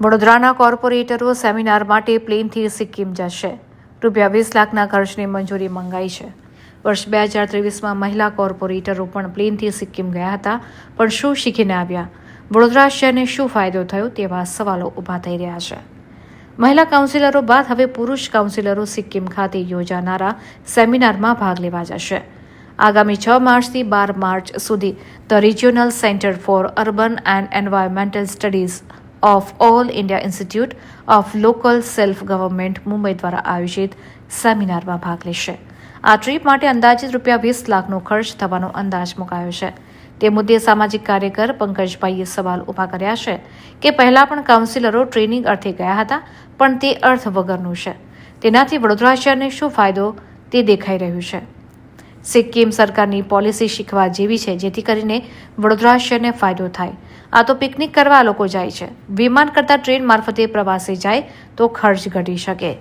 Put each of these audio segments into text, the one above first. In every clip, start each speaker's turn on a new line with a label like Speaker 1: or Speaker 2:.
Speaker 1: વડોદરાના કોર્પોરેટરો સેમિનાર માટે પ્લેનથી સિક્કિમ જશે. રૂપિયા વીસ લાખના ખર્ચની મંજૂરી મંગાઈ છે. વર્ષ બે હજાર ત્રેવીસમાં મહિલા કોર્પોરેટરો પણ પ્લેનથી સિક્કિમ ગયા હતા, પણ શું શીખીને આવ્યા? વડોદરા શહેરને શું ફાયદો થયો તેવા સવાલો ઊભા થઈ રહ્યા છે. મહિલા કાઉન્સિલરો બાદ હવે પુરુષ કાઉન્સિલરો સિક્કિમ ખાતે યોજાનારા સેમિનારમાં ભાગ લેવા જશે. આગામી છ માર્ચથી બાર માર્ચ સુધી the regional centre for urban and environmental studies of all India institute of local self government Mumbai દ્વારા આયોજિત સેમિનારમાં ભાગ લેશે. આ ટ્રીપ માટે અંદાજિત રૂપિયા વીસ લાખનો ખર્ચ થવાનો અંદાજ મુકાયો છે. તે મુદ્દે સામાજિક કાર્યકર પંકજભાઈએ સવાલ ઊભા કર્યા છે કે પહેલા પણ કાઉન્સિલરો ટ્રેનિંગ અર્થે ગયા હતા, પણ તે અર્થ વગરનું છે. તેનાથી વડોદરા શહેરને શું ફાયદો તે દેખાઈ રહ્યું છે. સિક્કિમ સરકારની પોલિસી શીખવા જેવી છે, જેથી કરીને વડોદરા શહેરને ફાયદો થાય. આ તો પિકનિક કરવા લોકો જાય છે. વિમાન કરતાં ટ્રેન મારફતે પ્રવાસે જાય તો ખર્ચ ઘટી શકે.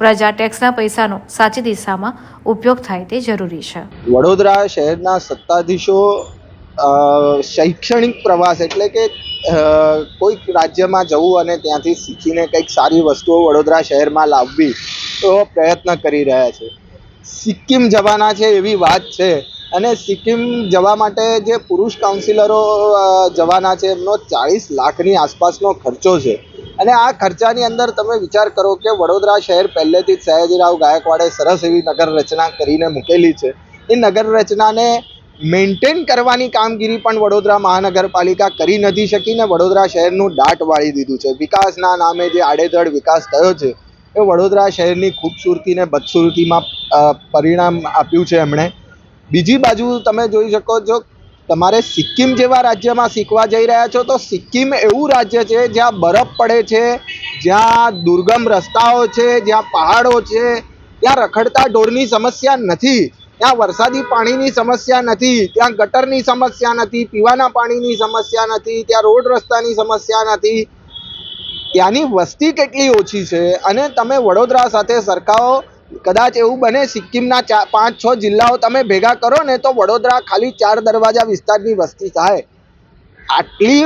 Speaker 1: પ્રજા ટેક્સના પૈસાનો સાચી દિશામાં ઉપયોગ થાય તે જરૂરી છે.
Speaker 2: વડોદરા શહેરના સત્તાધીશો શૈક્ષણિક પ્રવાસ એટલે કે કોઈક રાજ્યમાં જવું અને ત્યાંથી શીખીને કંઈક સારી વસ્તુઓ વડોદરા શહેરમાં લાવવી તો પ્રયત્ન કરી રહ્યા છે. સિક્કિમ જવાના છે એવી વાત છે. અને સિક્કિમ જવા માટે જે પુરુષ કાઉન્સિલરો જવાના છે, એમનો ચાળીસ લાખની આસપાસનો ખર્ચો છે. અને આ ખર્ચાની અંદર તમે વિચાર કરો કે વડોદરા શહેર પહેલેથી જ સયાજીરાવ ગાયકવાડે સરસ એવી નગર રચના કરીને મૂકેલી છે. એ નગર રચનાને મેન્ટેન કરવાની કામગીરી પણ વડોદરા મહાનગરપાલિકા કરી નથી શકીને વડોદરા શહેરનું દાટ વાળી દીધું છે. વિકાસના નામે જે આડેધડ વિકાસ થયો છે એ વડોદરા શહેરની ખૂબસૂરતીને બદસૂરતીમાં પરિણામ આપ્યું છે એમણે. બીજી બાજુ તમે જોઈ શકો છો, તમારે સિક્કિમ જેવા રાજ્યમાં શીખવા જઈ રહ્યા છો, તો સિક્કિમ એવું રાજ્ય છે જ્યાં બરફ પડે છે, જ્યાં દુર્ગમ રસ્તાઓ છે, જ્યાં પહાડો છે, ત્યાં રખડતા ઢોરની સમસ્યા નથી, ત્યાં વરસાદી પાણીની સમસ્યા નથી, ત્યાં ગટરની સમસ્યા નથી, પીવાના પાણીની સમસ્યા નથી, ત્યાં રોડ રસ્તાની સમસ્યા નથી ત્યાંની વસ્તી કેટલી ઓછી છે અને તમે વડોદરા સાથે સરખાવો, કદાચ એવું બને સિક્કિમના ચા, પાંચ, છ જિલ્લાઓ તમે ભેગા કરો ને તો વડોદરા ખાલી ચાર દરવાજા વિસ્તારની વસ્તી થાય. આટલી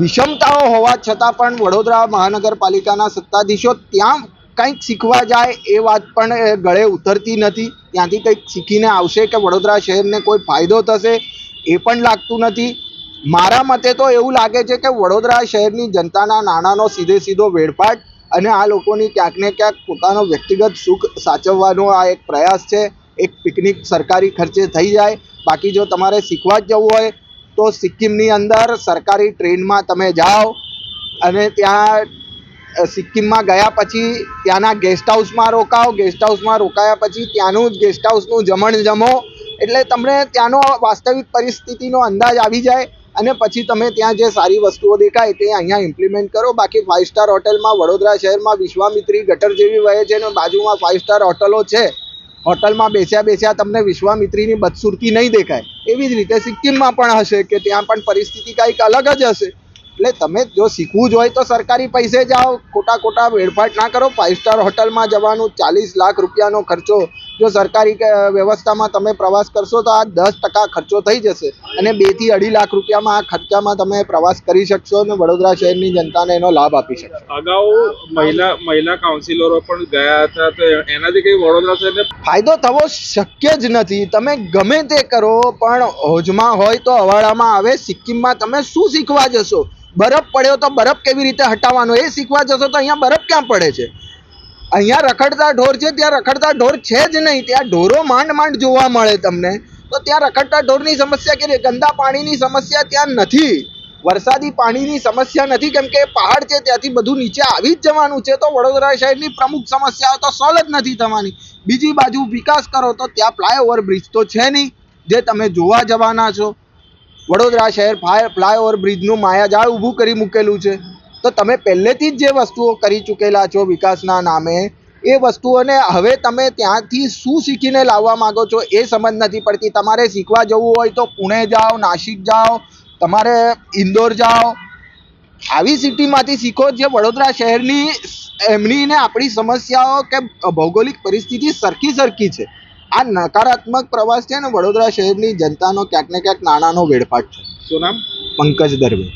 Speaker 2: વિષમતાઓ હોવા છતાં પણ વડોદરા મહાનગરપાલિકાના સત્તાધીશો ત્યાં કંઈક શીખવા જાય એ વાત પણ ગળે ઉતરતી નથી. ત્યાંથી કંઈક શીખીને આવશે કે વડોદરા શહેરને કોઈ ફાયદો થશે એ પણ લાગતું નથી. મારા મતે તો એવું લાગે છે કે વડોદરા શહેરની જનતાના નાણાંનો સીધે સીધો વેડફાટ અને આ લોકોની ક્યાંક ને ક્યાંક પોતાનો વ્યક્તિગત સુખ સાચવવાનો આ એક પ્રયાસ છે. એક પિકનિક સરકારી ખર્ચે થઈ જાય. બાકી જો તમારે શીખવા જ જવું હોય તો સિક્કિમની અંદર સરકારી ટ્રેનમાં તમે જાઓ અને ત્યાં સિક્કિમમાં ગયા પછી ત્યાંના ગેસ્ટ હાઉસમાં રોકાઓ. ગેસ્ટ હાઉસમાં રોકાયા પછી ત્યાંનું જ ગેસ્ટ હાઉસનું જમણ જમો. એટલે તમને ત્યાંનો વાસ્તવિક પરિસ્થિતિનો અંદાજ આવી જાય. અને પછી તમે ત્યાં જે સારી વસ્તુઓ દેખાય તે અહીંયા ઇમ્પ્લિમેન્ટ કરો. બાકી ફાઇવ સ્ટાર હોટલમાં વડોદરા શહેરમાં વિશ્વામિત્રી ગટર જેવી વહે છે અને બાજુમાં ફાઇવ સ્ટાર હોટલો છે. હોટલમાં બેસ્યા બેસ્યા તમને વિશ્વામિત્રીની બદસુરતી નહીં દેખાય. એવી જ રીતે સિક્કિમમાં પણ હશે કે ત્યાં પણ પરિસ્થિતિ કંઈક અલગ જ હશે. એટલે તમે જો શીખવું જ હોય તો સરકારી પૈસે જાઓ. ખોટા ખોટા વેડફાટ ના કરો. ફાઇવ સ્ટાર હોટલમાં જવાનું ચાલીસ લાખ રૂપિયાનો ખર્ચો જો સરકારી વ્યવસ્થામાં તમે પ્રવાસ કરશો તો આ દસ ટકા ખર્ચો થઈ જશે અને બેથી અઢી લાખ રૂપિયામાં આ ખર્ચામાં તમે પ્રવાસ કરી શકશો અને વડોદરા શહેરની જનતાને એનો લાભ આપી શકશો.
Speaker 3: અગાઉ મહિલા મહિલા કાઉન્સિલરો પણ ગયા હતા તો એનાથી કઈ વડોદરા શહેરને
Speaker 2: ફાયદો થવો શક્ય જ નથી. તમે ગમે તે કરો પણ હોજમાં હોય તો અવાડામાં આવે સિક્કિમમાં તમે શું શીખવા જશો? બરફ પડ્યો તો બરફ કેવી રીતે હટાવવાનો? એ શીખવા જશો તો અહીંયા બરફ ક્યાં પડે છે? અહીંયા રખડતા ઢોર છે, ત્યાં રખડતા ઢોર છે જ નહીં. ત્યાં ઢોરો માંડ માંડ જોવા મળે તમને. તો ત્યાં રખડતા ઢોરની સમસ્યા કે ગંદા પાણીની સમસ્યા ત્યાં નથી. વરસાદી પાણીની સમસ્યા નથી, કેમ કે પહાડ છે, ત્યાંથી બધું નીચે આવી જ જવાનું છે. તો વડોદરા શહેરની પ્રમુખ સમસ્યાઓ તો સોલ્વ જ નથી થવાની. બીજી બાજુ વિકાસ કરો તો ત્યાં ફ્લાયઓવર બ્રિજ તો છે નહીં, જે તમે જોવા જવાના છો. વડોદરા શહેર ફ્લાય ફ્લાયઓવર બ્રિજનું માયાજાળ ઊભું કરી મૂકેલું છે. તો તમે પહેલેથી જ જે વસ્તુઓ કરી ચૂકેલા છો વિકાસના નામે એ વસ્તુઓને હવે તમે ત્યાંથી શું શીખીને લાવવા માગો છો એ સમજ નથી પડતી. તમારે શીખવા જવું હોય તો પુણે જાઓ નાસિક જાઓ તમારે ઇન્દોર જાઓ. આવી સિટીમાંથી શીખો જે વડોદરા શહેરની એમની ને આપણી સમસ્યાઓ કે ભૌગોલિક પરિસ્થિતિ સરખી સરખી છે. આ નકારાત્મક પ્રવાસ છે ને વડોદરા શહેરની જનતાનો ક્યાંક ને ક્યાંક નાણાંનો વેડફાટ છે.
Speaker 3: શું નામ?
Speaker 2: પંકજ દરવે.